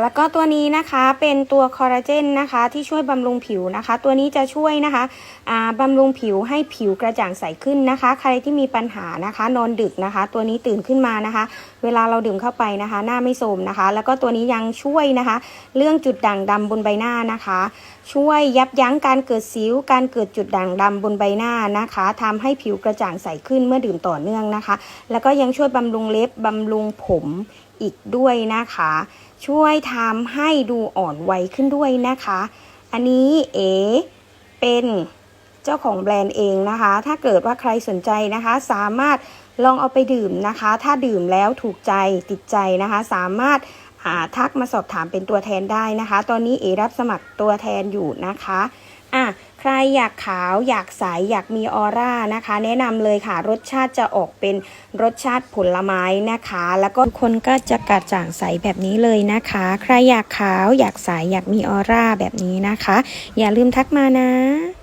แล้วก็ตัวนี้นะคะเป็นตัวคอลลาเจนนะคะที่ช่วยบำรุงผิวนะคะ ตัวนี้จะช่วยนะคะบำรุงผิวให้ผิวกระจ่างใสขึ้นนะคะ ใครที่มีปัญหานะคะ นอนดึกนะคะ ตัวนี้ตื่นขึ้นมานะคะ เวลาเราดื่มเข้าไปนะคะ หน้าไม่โทรมนะคะ แล้วก็ตัวนี้ยังช่วยนะคะ เรื่องจุดด่างดำบนใบหน้านะคะ ช่วยยับยั้งการเกิดสิว การเกิดจุดด่างดำบนใบหน้านะคะทำให้ผิวกระจ่างใสขึ้นเมื่อดื่มต่อเนื่องนะคะ แล้วก็ยังช่วยบำรุงเล็บบำรุงผม อีกด้วยนะคะ ช่วยทำให้ดูอ่อนวัยขึ้นด้วยนะคะ อันนี้เอเป็นเจ้าของแบรนด์เองนะคะ ถ้าเกิดว่าใครสนใจนะคะ สามารถลองเอาไปดื่มนะคะ ถ้าดื่มแล้วถูกใจติดใจนะคะ สามารถาทักมาสอบถามเป็นตัวแทนได้นะคะ ตอนนี้เอรับสมัครตัวแทนอยู่นะคะ อะใครอยากขาวอยากใสอยากมีออร่านะคะ แนะนำเลยค่ะ รสชาติจะออกเป็นรสชาติผลไม้นะคะ แล้วก็ทุกคนก็จะกระจ่างใสแบบนี้เลยนะคะ ใครอยากขาวอยากใสอยากมีออร่าแบบนี้นะคะ อย่าลืมทักมานะ